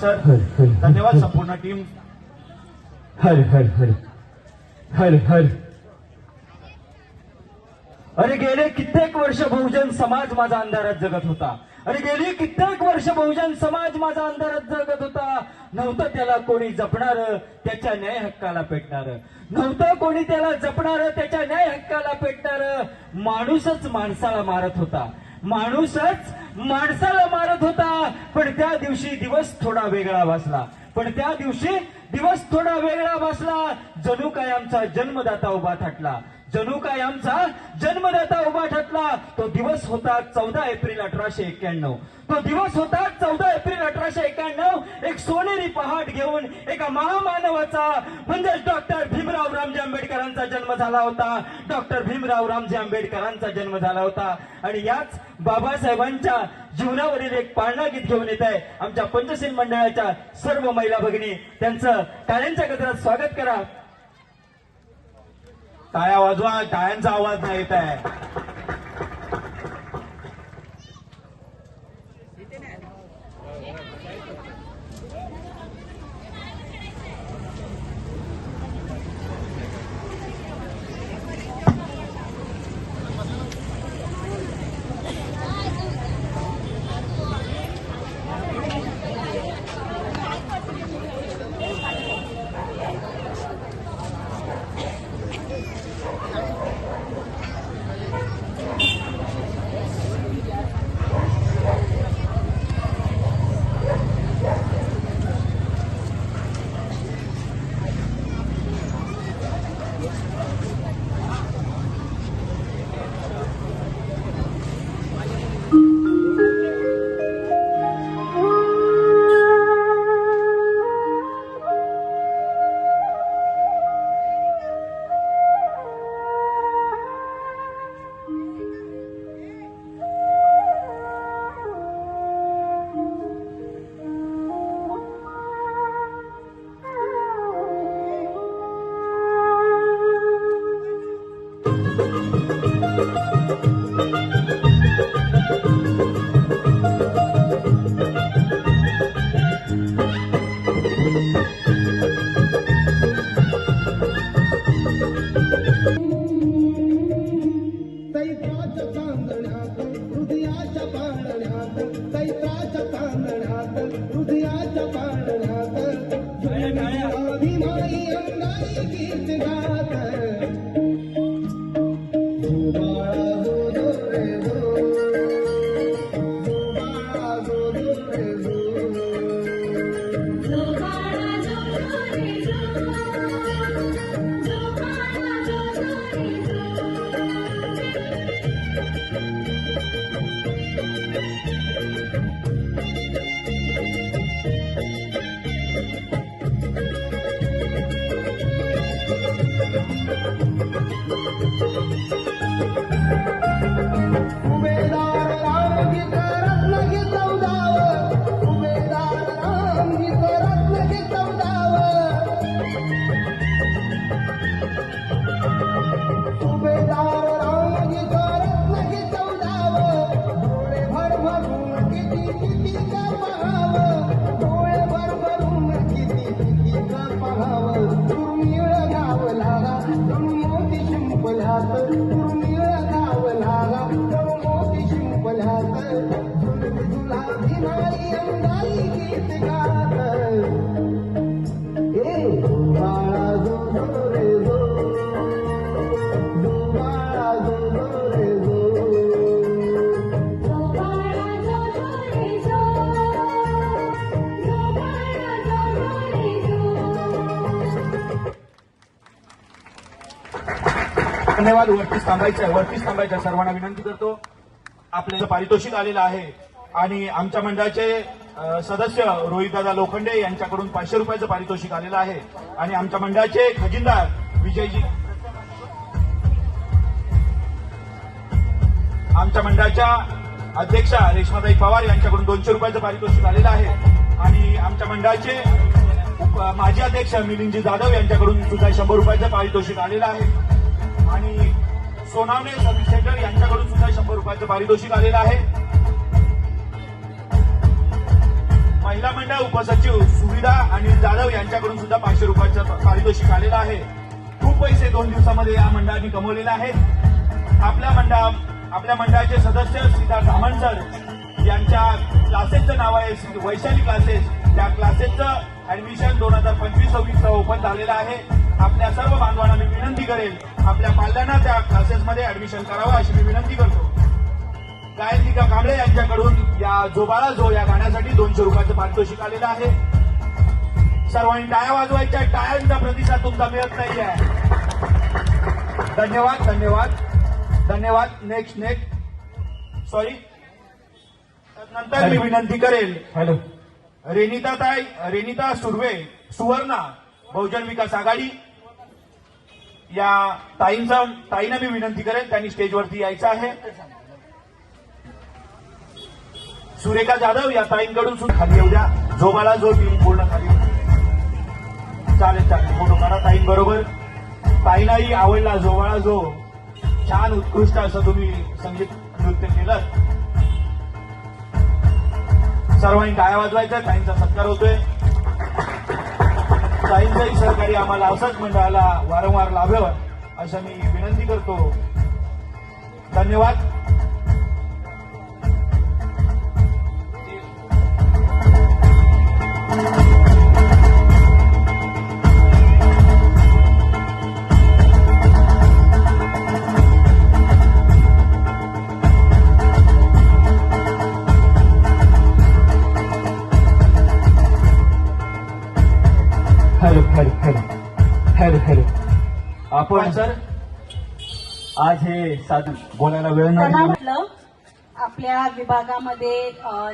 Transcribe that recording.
Sir धन्यवाद संपूर्ण team. हर हर हर। हर हर। अरे गेले कित्येक वर्ष बहुजन समाज माझा अंधारात जगत होता. अरे गेली कित्येक वर्ष बहुजन समाज माझा अंधारात जगत होता. नव्हतं त्याला कोणी जपणार त्याच्या न्याय हक्काला पेटणार. नव्हतं कोणी त्याला जपणार त्याच्या न्याय हक्काला पेटणार. माणूसच माणसाला मारत होता. माणूसच माणसाला मारत होता. पण त्या दिवशी दिवस थोडा वेगळा भासला पण त्या दिवशी दिवस थोडा वेगळा भासला जणू काय आमचा जन्मदाता उभा थाटला. जणू काय आमचा जन्मदाता उभा ठरला तो दिवस होता चौदा एप्रिल अठराशे एक्क्याण्णव. तो दिवस होता चौदा एप्रिल अठराशे एक्क्याण्णव. एक सोनेरी पहाट घेऊन एका महामानवाचा म्हणजेच डॉक्टर भीमराव रामजी आंबेडकरांचा जन्म झाला होता. डॉक्टर भीमराव रामजी आंबेडकरांचा जन्म झाला होता. आणि याच बाबासाहेबांच्या जीवनावरील एक पाळणा गीत घेऊन येत आहे. आमच्या पंचशील मंडळाच्या सर्व महिला भगिनी त्यांचं टाळ्यांच्या गजरात स्वागत करा. टाळ्या वाजवा टाळ्यांचा आवाज नाही येत आहे Thank you. धन्यवाद. वरतीच थांबायचं आहे वरतीच थांबायचं सर्वांना विनंती करतो. आपल्याला पारितोषिक आलेलं आहे. आणि आमच्या मंडळाचे सदस्य रोहितदादा लोखंडे यांच्याकडून पाचशे रुपयाचं पारितोषिक आलेलं आहे. आणि आमच्या मंडळाचे खजिनदार विजयजी. आमच्या मंडळाच्या अध्यक्षा रेश्माताई पवार यांच्याकडून दोनशे रुपयाचं पारितोषिक आलेलं आहे. आणि आमच्या मंडळाचे माजी अध्यक्ष मिलिंदजी जाधव यांच्याकडून सुद्धा शंभर रुपयाचं पारितोषिक आलेलं आहे. आणि सोनावणे सर्व्हिस सेंटर यांच्याकडून सुद्धा शंभर रुपयाचं पारितोषिक आलेलं आहे. महिला मंडळ उपसचिव सुविधा अनिल जाधव यांच्याकडून सुद्धा पाचशे रुपयाचं पारितोषिक आलेलं आहे. खूप पैसे दोन दिवसामध्ये या मंडळाने कमवलेले आहेत. आपल्या मंडळा आपल्या मंडळाचे सदस्य सीता धामण सर यांच्या क्लासेसचं नाव आहे वैशाली क्लासेस त्या क्लासेसचं ऍडमिशन दोन हजार पंचवीस सव्वीस ओपन झालेलं आहे. आपल्या सर्व बांधवांना मी विनंती करेल आपल्या पाल्यांना त्या क्लासेसमध्ये ऍडमिशन करावं अशी मी विनंती करतो. गायत्रिका कांबळे यांच्याकडून या जोबाळा जो या गाण्यासाठी दोनशे रुपयाचं पारितोषिक आलेलं आहे. सर्वांनी टाळ्या वाजवायच्या टाळ्यांचा प्रतिसाद तुमचा मिळत नाहीये. धन्यवाद धन्यवाद. धन्यवाद नेक्स्ट नेक्स्ट सॉरी नंतर मी विनंती करेल हॅलो. रेनिता ताई रेनिता सुर्वे सुवर्णा बहुजन विकास आघाडी. या ताईंचा ताईंना मी विनंती करेन त्यांनी स्टेजवरती यायचं आहे. सुरेखा जाधव या ताईंकडून सुद्धा खाली येऊ द्या. झोबाला जो टीम पूर्ण खाली चालेल चालेल. फोटो काढा ताईंबरोबर. ताईलाही आवडला झोबाळा जो. छान उत्कृष्ट असं तुम्ही संगीत नृत्य केलं. सर्वांनी टाळ्या वाजवायचा ताईंचा सत्कार होतोय. ताईंचंही सहकार्य आम्हाला असंच मंडळाला वारंवार लाभावं असं मी विनंती करतो. धन्यवाद. Hello hello hello hello hello आपण सर आज हे साधू बोलायला वेळ नाही म्हटलं आपल्या विभागामध्ये